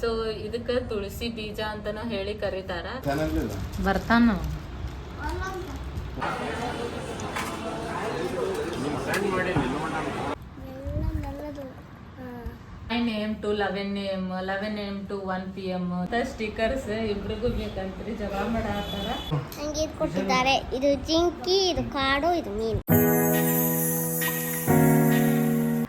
So ಇದಕ್ಕ ತುಳಸಿ ಬೀಜ ಅಂತಾನು ಹೇಳಿ ಕರೀತಾರ. ಬರ್ತಾನ? Nine M to eleven M eleven M to one P M stickers ಇಬ್ರಿಗೂ ಬೇಕಂತ್ರಿ ಜಗಳ ಮಾಡಾತಾರ ಕೊಟ್ಟಿದ್ದಾರೆ. ಇದು ಜಿಂಕಿ ಇದು ಕಾಡು ಇದು ಮೀನು.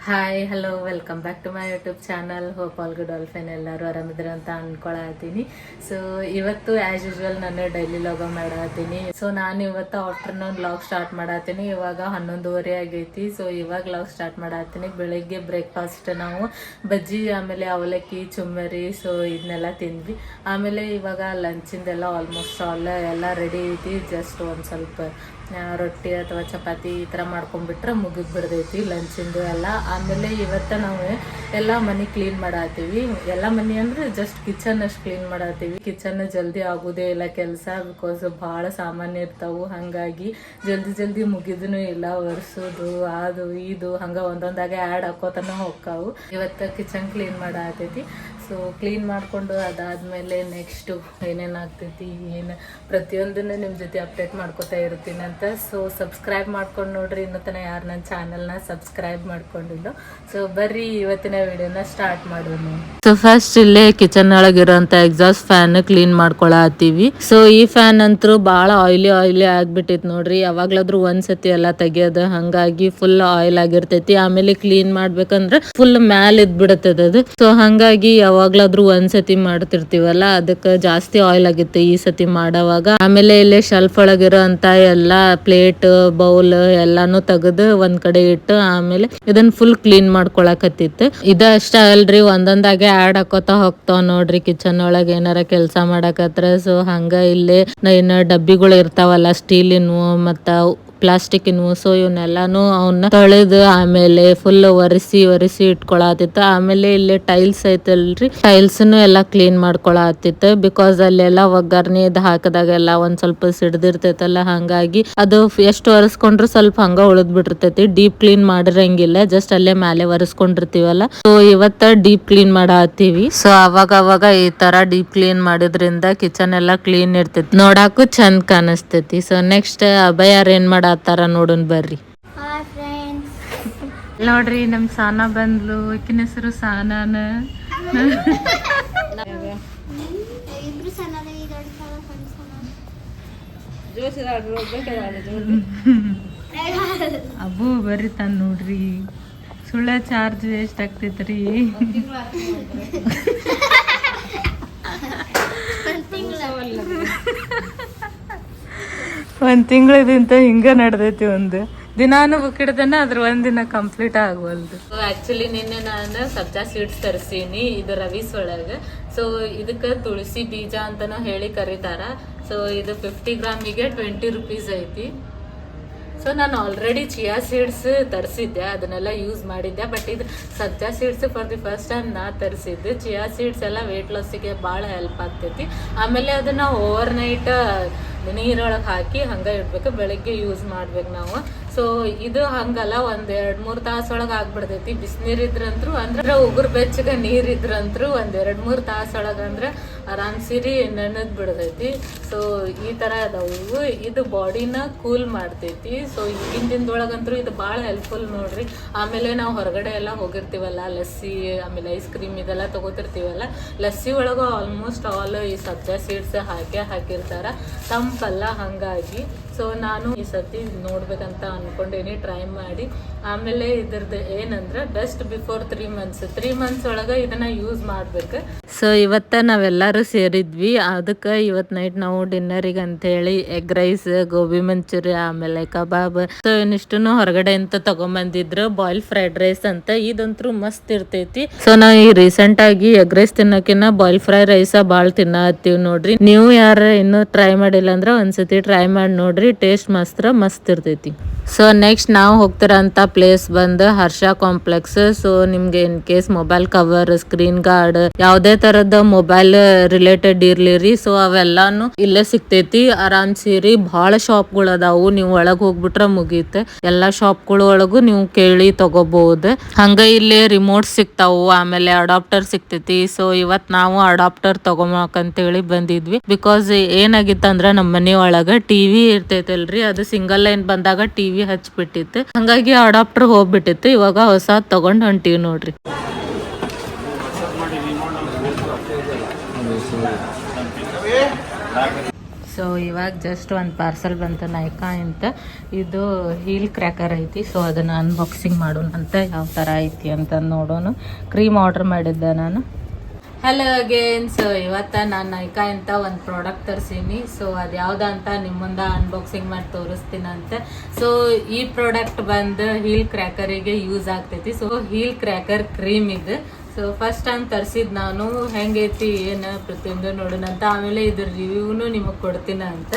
Hi hello welcome back to my YouTube channel hope all good all fine ಎಲ್ಲರೂ ಆರಾಮಿದ್ರೆ ಅಂತ ಅನ್ಕೊಳತ್ತೀನಿ ಸೊ ಇವತ್ತು ಆ್ಯಸ್ ಯೂಶ್ವಲ್ ನಾನು ಡೈಲಿ ಲಾಗ ಮಾಡತ್ತೀನಿ ಸೊ ನಾನು ಇವತ್ತು ಆಫ್ಟರ್ನೂನ್ ಲಾಗ್ ಸ್ಟಾರ್ಟ್ ಮಾಡತ್ತೀನಿ ಇವಾಗ ಹನ್ನೊಂದುವರೆ ಆಗೈತಿ. ಸೊ ಇವಾಗ ಲಾಗ್ ಸ್ಟಾರ್ಟ್ ಮಾಡತ್ತೀನಿ ಬೆಳಿಗ್ಗೆ ಬ್ರೇಕ್ಫಾಸ್ಟ್ ನಾವು. ಬಜ್ಜಿ, ಆಮೇಲೆ ಅವಲಕ್ಕಿ, ಚುಮ್ಮರಿ ಸೊ ಇದನ್ನೆಲ್ಲ ತಿಂದ್ವಿ. ಆಮೇಲೆ ಇವಾಗ ಲಂಚಿಂದೆಲ್ಲ ಆಲ್ಮೋಸ್ಟ್ ಆಲ್ ಎಲ್ಲ ರೆಡಿ ಐತಿ. ಜಸ್ಟ್ ಒಂದು ಸ್ವಲ್ಪ ರೊಟ್ಟಿ ಅಥವಾ ಚಪಾತಿ ಈ ಥರ ಮಾಡ್ಕೊಂಡ್ಬಿಟ್ರೆ ಮುಗಿದ್ ಬಿಡ್ದೈತಿ ಲಂಚಿಂದು ಎಲ್ಲ. ಆಮೇಲೆ ಇವತ್ತ ನಾವು ಎಲ್ಲ ಮನೆ ಕ್ಲೀನ್ ಮಾಡತ್ತೀವಿ ಎಲ್ಲ ಮನೆ ಅಂದ್ರೆ ಜಸ್ಟ್ ಕಿಚನ್ ಅಷ್ಟು ಕ್ಲೀನ್ ಮಾಡತ್ತೀವಿ ಕಿಚನ್ ಜಲ್ದಿ ಆಗೋದೇ ಇಲ್ಲ, ಕೆಲಸ ಬಿಕಾಸ್ ಭಾಳ ಸಾಮಾನ್ಯ ಇರ್ತಾವು. ಹಾಗಾಗಿ ಜಲ್ದಿ ಜಲ್ದಿ ಮುಗಿದೂ ಇಲ್ಲ, ಒರೆಸೋದು, ಅದು ಇದು, ಹಂಗ ಒಂದೊಂದಾಗ ಆ್ಯಡ್ ಹಾಕೋತನ ಹೋಗ್ತಾವು ಇವತ್ತ ಕಿಚನ್ ಕ್ಲೀನ್ ಮಾಡತ್ತೈತಿ ಸೊ ಕ್ಲೀನ್ ಮಾಡಿಕೊಂಡು ಅದಾದಮೇಲೆ ನೆಕ್ಸ್ಟು ಏನೇನು ಆಗ್ತೈತಿ ಏನು ಪ್ರತಿಯೊಂದನ್ನು ನಿಮ್ಮ ಜೊತೆ ಅಪ್ಡೇಟ್ ಮಾಡ್ಕೊತಾ ಇರ್ತೀನಿ ಅಂತ. ಸೊ ಸಬ್ಸ್ಕ್ರೈಬ್ ಮಾಡ್ಕೊಂಡು ನೋಡ್ರಿ, ಇನ್ನೂ ತನಕ ಯಾರು ನನ್ನ ಚಾನಲ್ನ ಸಬ್ಸ್ಕ್ರೈಬ್ ಮಾಡ್ಕೊಂಡಿಲ್ಲ. ಸೊ ಬರ್ರಿ ಇವತ್ತಿನ ವಿಡಿಯೋನ ಸ್ಟಾರ್ಟ್ ಮಾಡೋಣ. ಸೊ ಫಸ್ಟ್ ಇಲ್ಲೇ ಕಿಚನ್ ಒಳಗಿರೋಂಥ ಎಕ್ಸಾಸ್ಟ್ ಫ್ಯಾನ್ ಕ್ಲೀನ್ ಮಾಡ್ಕೊಳತ್ತೀವಿ. ಸೊ ಈ ಫ್ಯಾನ್ ಅಂತೂ ಭಾಳ ಆಯ್ಲಿ ಆಯ್ಲಿ ಆಗಿಬಿಟ್ಟಿತ್ತು ನೋಡ್ರಿ. ಯಾವಾಗ್ಲಾದ್ರೂ ಒಂದ್ಸತಿ ಎಲ್ಲ ತೆಗಿಯೋದು, ಹಂಗಾಗಿ ಫುಲ್ ಆಯಿಲ್ ಆಗಿರ್ತೈತಿ. ಆಮೇಲೆ ಕ್ಲೀನ್ ಮಾಡ್ಬೇಕಂದ್ರೆ ಫುಲ್ ಮ್ಯಾಲ್ ಇದ್ಬಿಡತ್ತದ ಅದು. ಸೊ ಹಂಗಾಗಿ ಯಾವಾಗ್ಲಾದ್ರೂ ಒಂದ್ಸತಿ ಮಾಡ್ತಿರ್ತೀವಲ್ಲ, ಅದಕ್ಕೆ ಜಾಸ್ತಿ ಆಯಿಲ್ ಆಗಿತ್ತು ಈ ಸತಿ ಮಾಡೋವಾಗ. ಆಮೇಲೆ ಇಲ್ಲಿ ಶೆಲ್ಫ್ ಒಳಗಿರೋ ಅಂತ ಎಲ್ಲಾ ಪ್ಲೇಟ್ ಬೌಲ್ ಎಲ್ಲಾನು ತೆಗೆದು ಒಂದ್ ಕಡೆ ಇಟ್ಟು ಆಮೇಲೆ ಇದನ್ನ ಫುಲ್ ಕ್ಲೀನ್ ಮಾಡ್ಕೊಳಕತ್ತಿತ್ತು. ಇದ ಅಷ್ಟ ಅಲ್ರಿ, ಒಂದೊಂದಾಗೆ ಆಡ್ ಹಾಕೋತಾ ಹೋಗ್ತಾವ ನೋಡ್ರಿ ಕಿಚನ್ ಒಳಗೆ ಏನಾರ ಕೆಲಸ ಮಾಡಕತ್ರ. ಸೊ ಹಂಗ ಇಲ್ಲಿ ಇನ್ನ ಡಬ್ಬಿಗಳು ಇರ್ತಾವಲ್ಲ ಸ್ಟೀಲಿನ ಮತ್ತ ಪ್ಲಾಸ್ಟಿಕ್ಕಿನವು ಸೊ ಇವನ್ನೆಲ್ಲಾನು ಅವನ್ನ ತೊಳೆದು ಆಮೇಲೆ ಫುಲ್ ಒರೆಸಿ ಒರೆಸಿ ಇಟ್ಕೊಳತಿತ್ತು. ಆಮೇಲೆ ಇಲ್ಲಿ ಟೈಲ್ಸ್ ಐತಲ್ರಿ ಟೈಲ್ಸ್ನು ಎಲ್ಲಾ ಕ್ಲೀನ್ ಮಾಡ್ಕೊಳತಿತ್ತು. ಬಿಕಾಸ್ ಅಲ್ಲೆಲ್ಲ ಒಗ್ಗರ್ಣಿ ಇದು ಹಾಕಿದಾಗೆಲ್ಲ ಒಂದ್ ಸ್ವಲ್ಪ ಸಿಡ್ದಿರ್ತೈತಲ್ಲ, ಹಂಗಾಗಿ ಅದು ಎಷ್ಟು ಒರೆಸ್ಕೊಂಡ್ರು ಸ್ವಲ್ಪ ಹಂಗ ಉಳಿದ್ ಬಿಟ್ಟಿರ್ತೈತಿ ಡೀಪ್ ಕ್ಲೀನ್ ಮಾಡಿರಂಗಿಲ್ಲ ಜಸ್ಟ್ ಅಲ್ಲೇ ಮೇಲೆ ಒರೆಸ್ಕೊಂಡಿರ್ತೀವಲ್ಲ. ಸೊ ಇವತ್ತ ಡೀಪ್ ಕ್ಲೀನ್ ಮಾಡತ್ತೀವಿ ಸೊ ಅವಾಗ ಅವಾಗ ಈ ತರ ಡೀಪ್ ಕ್ಲೀನ್ ಮಾಡಿದ್ರಿಂದ ಕಿಚನ್ ಎಲ್ಲಾ ಕ್ಲೀನ್ ಇರ್ತೈತಿ. ನೋಡಾಕು ಚಂದ ಕಾಣಿಸ್ತೈತಿ. ಸೊ ನೆಕ್ಸ್ಟ್ ಅಭಯಾರ್ ಏನ್ ಮಾಡತ್ತಾರ ನೋಡೋಣ ಬರ್ರಿ. ಹಾಯ್ ಫ್ರೆಂಡ್ಸ್ ನೋಡ್ರಿ ನಮ್ ಸಾನ ಬಂದ್ಲು. ಈಕಿನ ಹೆಸರು ಸಾನಾನ. ಅಬ್ಬು ಬರ್ರಿ ತಾನ್ ನೋಡ್ರಿ. ಸುಳ್ಳ ಚಾರ್ಜ್ ಎಷ್ಟ್ ಆಗ್ತೈತ್ರಿ. ಒಂದ್ ತಿಂಗಳದಿಂತ ಹಿಂಗ ನಡ್ದೈತಿ ಒಂದು. ದಿನಾನು ಬುಕ್ ಹಿಡ್ದನ ಅದ್ರ ಒಂದಿನ ಕಂಪ್ಲೀಟ್ ಆಗವಲ್ದು ಆಕ್ಚುಲಿ ನಿನ್ನೆ ನಾನು ಸಬ್ಜಾ ಸೀಡ್ಸ್ ತರಿಸೀನಿ, ಇದು ರವೀಸ್ ಒಳಗ. ಸೊ ಇದಕ್ಕೆ ತುಳಸಿ ಬೀಜ ಅಂತನೂ ಹೇಳಿ ಕರೀತಾರ. ಸೊ ಇದು ಫಿಫ್ಟಿ ಗ್ರಾಮಿಗೆ ಟ್ವೆಂಟಿ ರುಪೀಸ್ ಐತಿ. ಸೊ ನಾನು ಆಲ್ರೆಡಿ ಚಿಯಾ ಸೀಡ್ಸ್ ತರಿಸಿದ್ದೆ, ಅದನ್ನೆಲ್ಲ ಯೂಸ್ ಮಾಡಿದ್ದೆ. ಬಟ್ ಇದು ಸಜ್ಜಾ seeds for the first time ನಾ ತರಿಸಿದ್ದೆ. ಚಿಯಾ ಸೀಡ್ಸ್ ಎಲ್ಲ ವೆಯ್ಟ್ ಲಾಸಿಗೆ ಭಾಳ ಹೆಲ್ಪ್ ಆಗ್ತೈತಿ. ಆಮೇಲೆ ಅದನ್ನ ಓವರ್ ನೈಟ್ ನೀರೊಳಗೆ ಹಾಕಿ ಹಂಗೆ ಇಡ್ಬೇಕು. ಬೆಳಗ್ಗೆ ಯೂಸ್ ಮಾಡ್ಬೇಕು ನಾವು. ಸೊ ಇದು ಹಂಗಲ್ಲ, ಒಂದ್ ಎರಡ್ ಮೂರ್ ತಾಸ ಒಳಗ ಆಗ್ಬಿಡ್ತೈತಿ. ಬಿಸಿನೀರ್ ಇದ್ರಂತ್ರು ಅಂದ್ರೆ ಉಗುರ್ ಬೆಚ್ಚಗ ನೀರ್ ಇದ್ರಂತ್ರು ಒಂದ್ ಎರಡ್ ಮೂರ್ ತಾಸ ಒಳಗ ಅಂದ್ರ ಆರಾಮ್ ಸಿರಿ ನೆನದ್ ಬಿಡ್ತೈತಿ. ಸೊ ಈ ತರ ಅದಾವು. ಇದು ಬಾಡಿನ ಕೂಲ್ ಮಾಡ್ತೈತಿ. ಸೊ ಈಗಿನ ಇದು ಭಾಳ ಹೆಲ್ಪ್ಫುಲ್ ನೋಡ್ರಿ. ಆಮೇಲೆ ನಾವು ಹೊರಗಡೆ ಎಲ್ಲ ಹೋಗಿರ್ತೀವಲ್ಲ, ಲಸ್ಸಿ, ಆಮೇಲೆ ಐಸ್ ಕ್ರೀಮ್ ಇದೆಲ್ಲ ತಗೋತಿರ್ತೀವಲ್ಲ, ಲಸ್ಸಿ ಒಳಗ ಆಲ್ಮೋಸ್ಟ್ ಆಲ್ ಈ ಸಬ್ಜಾ ಸೀಡ್ಸ್ ಹಾಕೇ ಹಾಕಿರ್ತಾರ. ತಂಪಲ್ಲ ಹಂಗಾಗಿ. ಸೊ ನಾನು ಈ ಸತಿ ನೋಡ್ಬೇಕಂತ ಅನ್ಕೊಂಡೇನಿ ಟ್ರೈ ಮಾಡಿ. ಆಮೇಲೆ ಇದ್ರದ್ದು ಏನಂದ್ರೆ best before three months three months ಒಳಗ ಇದನ್ನ ಯೂಸ್ ಮಾಡ್ಬೇಕು. ಸೊ ಇವತ್ತ ನಾವೆಲ್ಲರೂ ಸೇರಿದ್ವಿ. ಅದಕ್ಕೆ ಇವತ್ತು ನೈಟ್ ನಾವು ಡಿನ್ನರಿಗೆ ಅಂತೇಳಿ ಎಗ್ ರೈಸ್ ಗೋಬಿ ಮಂಚೂರಿ, ಆಮೇಲೆ ಕಬಾಬ್. ಸೊ ಇನ್ನಿಷ್ಟು ಹೊರಗಡೆ ಅಂತ ತಗೊಂಬಂದಿದ್ರು ಬಾಯ್ಲ್ ಫ್ರೈಡ್ ರೈಸ್ ಅಂತ. ಇದಂತೂ ಮಸ್ತ್ ಇರ್ತೈತಿ. ಸೊ ನಾವು ಈ ರೀಸೆಂಟ್ ಆಗಿ ಎಗ್ ರೈಸ್ ತಿನ್ನೋಕಿನ್ನ ಬಾಯ್ಲ್ ಫ್ರೈ ರೈಸ ಭಾಳ ತಿನ್ನತ್ತೀವಿ ನೋಡ್ರಿ. ನೀವು ಯಾರ ಇನ್ನೂ ಟ್ರೈ ಮಾಡಿಲ್ಲ ಅಂದ್ರೆ ಒಂದ್ಸತಿ ಟ್ರೈ ಮಾಡಿ ನೋಡ್ರಿ. ಟೇಸ್ಟ್ ಮಾತ್ರ ಮಸ್ತ್ ಇರ್ತೈತಿ. ಸೊ ನೆಕ್ಸ್ಟ್ ನಾವು ಹೋಗ್ತಿರೋಂಥ ಪ್ಲೇಸ್ ಬಂದು ಹರ್ಷ ಕಾಂಪ್ಲೆಕ್ಸ್ ಸೊ ನಿಮ್ಗೆ in case mobile cover screen guard ಯಾವುದೇ ತರದ ಮೊಬೈಲ್ ರಿಲೇಟೆಡ್ ಇರ್ಲಿ ರೀ ಸೊ ಅವೆಲ್ಲಾನು ಇಲ್ಲೇ ಸಿಗ್ತೈತಿ. ಆರಾಮ್ ಸೀರಿ ಬಹಳ ಶಾಪ್ಗಳು ಅದಾವು. ನೀವು ಒಳಗ್ ಹೋಗ್ಬಿಟ್ರೆ ಮುಗೀತೆ. ಎಲ್ಲಾ ಶಾಪ್ಗಳು ಒಳಗು ನೀವು ಕೇಳಿ ತಗೋಬಹುದು ಹಂಗ ಇಲ್ಲಿ ರಿಮೋಟ್ ಸಿಗ್ತಾವು. ಆಮೇಲೆ ಅಡಾಪ್ಟರ್ ಸಿಗ್ತೈತಿ. ಸೊ ಇವತ್ ನಾವು ಅಡಾಪ್ಟರ್ ಹೇಳಿ ಬಂದಿದ್ವಿ. ಬಿಕಾಸ್ ಏನಾಗಿತ್ತಂದ್ರ ನಮ್ಮ ಮನೆ ಒಳಗ ಟಿವಿ ಇರ್ತೈತಲ್ರಿ. ಅದು ಸಿಂಗಲ್ ಲೈನ್ ಬಂದಾಗ ಟಿವಿ ಹಚ್ಬಿಟ್ಟಿತ್ತು. ಹಂಗಾಗಿ ಅಡಾಪ್ಟರ್ ಹೋಗ್ಬಿಟ್ಟಿತ್ತು. ಇವಾಗ ಹೊಸ ತಗೊಂಡ್ ಹೊಂಟೀವಿ ನೋಡ್ರಿ. ಸೊ ಇವಾಗ ಜಸ್ಟ್ ಒಂದು ಪಾರ್ಸಲ್ ಬಂತು ನೈಕಾ ಅಂತ. ಇದು ಹೀಲ್ ಕ್ರ್ಯಾಕರ್ ಐತಿ. ಸೊ ಅದನ್ನು ಅನ್ಬಾಕ್ಸಿಂಗ್ ಮಾಡೋಣ ಅಂತ ಯಾವ ಥರ ಐತಿ ಅಂತ ನೋಡೋಣ. ಕ್ರೀಮ್ ಆರ್ಡರ್ ಮಾಡಿದ್ದೆ ನಾನು. ಹಲೋ ಅಗೇನ್ ಸೊ ಇವತ್ತ ನಾನು ನೈಕಾ ಅಂತ ಒಂದು ಪ್ರಾಡಕ್ಟ್ ತರಿಸೀನಿ. ಸೊ ಅದು ಯಾವ್ದು ಅಂತ ನಿಮ್ಮ ಮುಂದೆ ಅನ್ಬಾಕ್ಸಿಂಗ್ ಮಾಡಿ ತೋರಿಸ್ತೀನಂತೆ. ಸೊ ಈ ಪ್ರಾಡಕ್ಟ್ ಬಂದು ಹೀಲ್ ಕ್ರ್ಯಾಕರಿಗೆ ಯೂಸ್ ಆಗ್ತೈತಿ. ಸೊ ಹೀಲ್ ಕ್ರ್ಯಾಕರ್ ಕ್ರೀಮ್ ಇದು. ಸೊ ಫಸ್ಟ್ ಟೈಮ್ ತರಿಸಿದ್ ನಾನು. ಹೆಂಗೈತಿ, ಏನು ಪ್ರತಿಯೊಂದು ನೋಡೋಣಂತ ಆಮೇಲೆ ಇದ್ರ ರಿವ್ಯೂನು ನಿಮಗೆ ಕೊಡ್ತೀನಿ ಅಂತ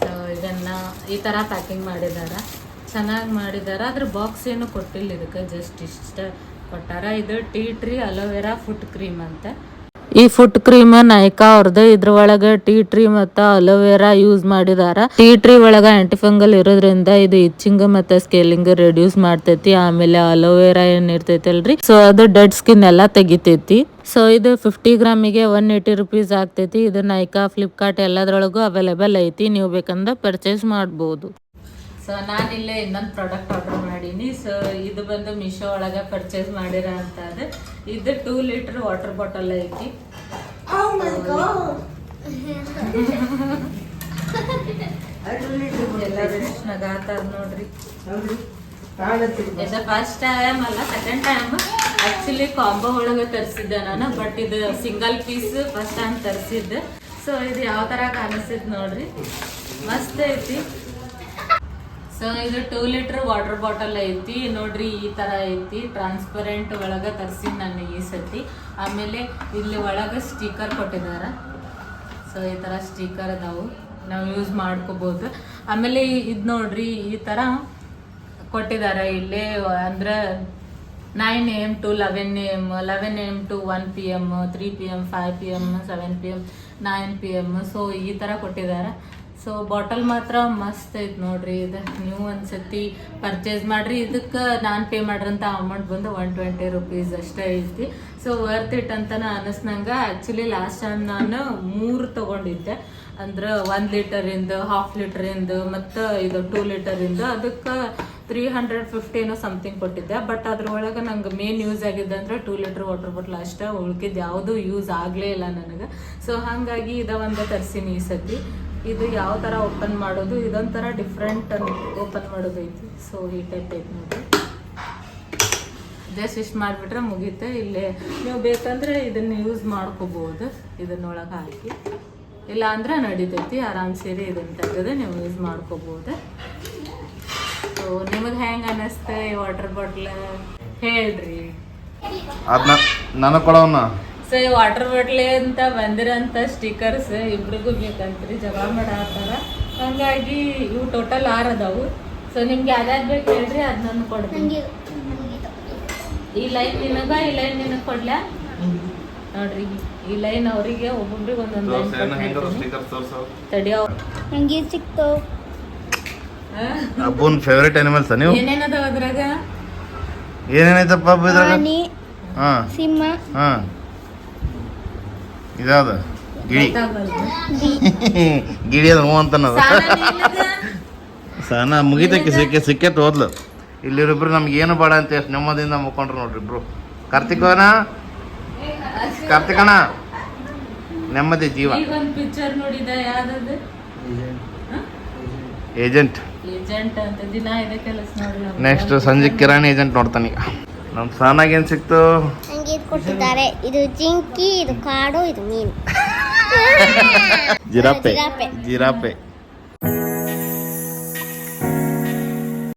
ಸೊ ಇದನ್ನ ಈ ಥರ ಪ್ಯಾಕಿಂಗ್ ಮಾಡಿದಾರ. ಚೆನ್ನಾಗಿ ಮಾಡಿದಾರ. ಅದ್ರ ಬಾಕ್ಸ್ ಏನು ಕೊಟ್ಟಿಲ್ಲ ಇದಕ್ಕೆ. ಜಸ್ಟ್ ಇಷ್ಟ ಕೊಟ್ಟಾರ. ಇದು tea tree aloe vera foot cream ಅಂತ. ಈ ಫುಟ್ ಕ್ರೀಮ್ ನೈಕಾ ಅವ್ರದ್ದು ಇದ್ರ ಒಳಗ ಟೀ ಟ್ರೀ ಮತ್ತ ಅಲೋವೆರಾ ಯೂಸ್ ಮಾಡಿದಾರ. ಟೀ ಟ್ರೀ ಒಳಗ ಆಂಟಿಫಂಗಲ್ ಇರೋದ್ರಿಂದ ಇದು ಇಚ್ಚಿಂಗ್ ಮತ್ತ ಸ್ಕೇಲಿಂಗ್ ರೆಡ್ಯೂಸ್ ಮಾಡ್ತೈತಿ. ಆಮೇಲೆ ಅಲೋವೆರಾ ಏನ್ ಇರ್ತೈತಲ್ರಿ? ಸೊ ಅದು ಡೆಡ್ ಸ್ಕಿನ್ ಎಲ್ಲಾ ತೆಗಿತೈತಿ. ಸೊ ಇದು ಫಿಫ್ಟಿ ಗ್ರಾಮಿಗೆ ಒನ್ ಏಯ್ಟಿ ರುಪೀಸ್ ಆಗ್ತೈತಿ. ಇದು ನೈಕಾ, ಫ್ಲಿಪ್ಕಾರ್ಟ್ ಎಲ್ಲದ್ರೊಳಗೂ ಅವೈಲೇಬಲ್ ಐತಿ. ನೀವು ಬೇಕಂದ್ರೆ ಪರ್ಚೇಸ್ ಮಾಡ್ಬೋದು. ಸೊ ನಾನು ಇಲ್ಲೇ ಇನ್ನೊಂದು ಪ್ರಾಡಕ್ಟ್ ಆರ್ಡರ್ ಮಾಡೀನಿ. ಸೊ ಇದು ಬಂದು ಮಿಶೋ ಒಳಗೆ ಪರ್ಚೇಸ್ ಮಾಡಿರೋ ಅಂತದ್ದು ಇದು ಟೂ ಲೀಟರ್ ವಾಟರ್ ಬಾಟಲ್ ಐತಿ. ಎಲ್ಲರೂ ಎಷ್ಟ್ ನಗಾತಾರ್ ನೋಡ್ರಿ. ಇದು ಫಸ್ಟ್ ಟೈಮ್ ಅಲ್ಲ ಸೆಕೆಂಡ್ ಟೈಮ್ ಆಕ್ಚುಲಿ ಕಾಂಬೋ ಒಳಗೆ ತರಿಸಿದ್ದೆ ನಾನು ಬಟ್ ಇದು ಸಿಂಗಲ್ ಪೀಸ್ ಫಸ್ಟ್ ಟೈಮ್ ತರಿಸಿದ್ದೆ. ಸೊ ಇದು ಯಾವ ತರ ಕಾಣಿಸಿದ್ ನೋಡ್ರಿ. ಮಸ್ತ್ ಐತಿ. ಸೊ ಇದು ಟೂ ಲೀಟರ್ ವಾಟರ್ ಬಾಟಲ್ ಐತಿ. ನೋಡ್ರಿ, ಈ ತರ ಐತಿ. ಟ್ರಾನ್ಸ್ಪರೆಂಟ್ ಒಳಗ ತರ್ಸಿನ್ ನಾನು ಈ ಸತಿ. ಆಮೇಲೆ ಇಲ್ಲಿ ಒಳಗ ಸ್ಟಿಕರ್ ಕೊಟ್ಟಿದಾರ. ಸೊ ಈ ತರ ಸ್ಟಿಕರ್ ಅದಾವು. ನಾವು ಯೂಸ್ ಮಾಡ್ಕೋಬಹುದು ಆಮೇಲೆ ಇದು ನೋಡ್ರಿ, ಈ ತರ ಕೊಟ್ಟಿದ್ದಾರೆ ಇಲ್ಲೇ, ಅಂದ್ರೆ nine A M to eleven A M eleven A M to one P M three P M five P M seven P M nine P M so ಈ ಥರ ಕೊಟ್ಟಿದ್ದಾರೆ ಸೊ ಬಾಟಲ್ ಮಾತ್ರ ಮಸ್ತ್ ಐತೆ ನೋಡ್ರಿ ಇದು. ನೀವು ಒಂದ್ಸತಿ ಪರ್ಚೇಸ್ ಮಾಡ್ರಿ. ಇದಕ್ಕೆ ನಾನು ಪೇ ಮಾಡಿರೋಂಥ ಅಮೌಂಟ್ ಬಂದು ಒನ್ ಟ್ವೆಂಟಿ ರುಪೀಸ್ ಅಷ್ಟೇ ಐತಿ. ಸೊ ವರ್ತ್ ಇಟ್ ಅಂತಾನೆ ಅನಿಸ್ನಂಗೆ ಆ್ಯಕ್ಚುಲಿ ಲಾಸ್ಟ್ ಟೈಮ್ ನಾನು ಮೂರು ತೊಗೊಂಡಿದ್ದೆ. ಅಂದ್ರೆ ಒಂದು ಲೀಟರಿಂದು ಹಾಫ್ ಲೀಟರಿಂದು, ಮತ್ತು ಇದು ಟೂ ಲೀಟರಿಂದು. ಅದಕ್ಕೆ ತ್ರೀ ಹಂಡ್ರೆಡ್ ಫಿಫ್ಟಿ ಏನೋ ಸಮಥಿಂಗ್ ಕೊಟ್ಟಿದ್ದೆ. ಬಟ್ ಅದ್ರೊಳಗೆ ನಂಗೆ ಮೇನ್ ಯೂಸ್ ಆಗಿದ್ದೆ ಅಂದ್ರೆ ಟೂ ಲೀಟರ್ ವಾಟರ್ ಬಾಟ್ಲ್ ಅಷ್ಟೇ ಉಳ್ಕಿದ್ದು ಯಾವುದೂ ಯೂಸ್ ಆಗಲೇ ಇಲ್ಲ ನನಗೆ. ಸೊ ಹಾಗಾಗಿ ಇದ ಒಂದು ತರಿಸೀನಿ ಈ ಸತಿ. ಇದು ಯಾವ ಥರ ಓಪನ್ ಮಾಡೋದು ಇದೊಂಥರ ಡಿಫ್ರೆಂಟ್ ಓಪನ್ ಮಾಡೋದು ಐತಿ. ಸೊ ಈ ಟೈಪ್ ಐತಿ ನೋಡಿ ಜಸ್ಟ್ ಇಷ್ಟು ಮಾಡಿಬಿಟ್ರೆ ಮುಗೀತೆ. ಇಲ್ಲೇ ನೀವು ಬೇಕಂದ್ರೆ ಇದನ್ನ ಯೂಸ್ ಮಾಡ್ಕೋಬೋದು. ಇದನ್ನೊಳಗೆ ಹಾಕಿ. ಇಲ್ಲ ಅಂದ್ರೆ ನಡೀತೈತಿ. ಆರಾಮ್ ಸೇರಿ ಇದನ್ನು ತೆಗೆದು ನೀವು ಯೂಸ್ ಮಾಡ್ಕೋಬೋದು. ಸೊ ನಿಮಗೆ ಹೆಂಗೆ ಅನ್ನಿಸ್ತೆ ವಾಟರ್ ಬಾಟ್ಲ್ ಹೇಳ್ರಿ. ಅದನ್ನ ನನಗೆ ಕೊಡವನ್ನ ಸೊ ಈ ವಾಟರ್ ಬಾಟ್ಲಿ ಅಂತ ಬಂದಿರೋಂಥ ಸ್ಟಿಕರ್ಸ್ ಇಬ್ರಿಗೂ ಬೇಕಂತ್ರಿ ಜಮಾ ಮಾಡತ್ತಾರ ಹಂಗಾಗಿ ಇವು ಟೋಟಲ್ ಆರ್ ಅದಾವು. ಸೊ ನಿಮ್ಗೆ ಯಾವ್ದಾದ್ ಬೇಕು ಹೇಳ್ರಿ ಅದನ್ನ ಕೊಡ್ತೀನಿ. ಈ ಲೈನ್ ನಿನಗ ಈ ಲೈನ್ ನಿನಗೆ ಕೊಡ್ಲಾ? ನೋಡ್ರಿ ಈ ಲೈನ್ ಅವರಿಗೆ ಒಬ್ಬೊಬ್ರಿಗೆ ಒಂದೊಂದು ತಡಿಯೋ ಹಂಗೆ ಸಿಕ್ತು? ಅಬ್ಬನ್ ಫೇವ್ರೇಟ್ ಅನಿಮಲ್ಸ್ ನೀವು? ಏನೇನದಾವ ಅದ್ರಾಗ? ಏನೇನೈತಪ್ಪ ಅಬ್ಬು ಇದ್ರಾಗ? ಸಿಂಹ. ಹಾ. ಇದಾದ ಗಿಳಿ. ಗಿಳಿ ಅದ ಹ್ಞೂ? ಸನ ಮುಗಿತಕ್ಕೆ ಸಿಕ್ಕೆ ಸಿಕ್ಕೇತ್ ತೋದ್ಲು ಇಲ್ಲಿರೊಬ್ರು ನಮ್ಗೆ ಏನು ಬೇಡ ಅಂತ ಎಷ್ಟು ನೆಮ್ಮದಿಯಿಂದ ಮುಕ್ಕೊಂಡ್ರು ನೋಡ್ರಿ ಇಬ್ರು. ಕಾರ್ತಿಕನ ಕಾರ್ತಿಕಣ ನೆಮ್ಮದಿ ಜೀವ. ಪಿಕ್ಚರ್ ನೋಡಿದ ಏಜೆಂಟ್. ಏಜೆಂಟ್ ಅಂತ ದಿನ ಇದೆ ಕೆಲಸ ನೋಡಿ ನೆಕ್ಸ್ಟ್ ಸಂಜೆ ಕಿರಾಣಿ ಏಜೆಂಟ್ ನೋಡ್ತಾನೆ ಈಗ. ನಮ್ಮ ಸಾನಾಗ ಏನು ಸಿಕ್ತು ಇದು ಕೊಟ್ಟಿದ್ದಾರೆ. ಇದು ಜಿಂಕಿ ಇದು ಕಾಡು ಇದು ಮೀನು. ಜಿರಾಪೆ. ಜಿರಾಪೆ.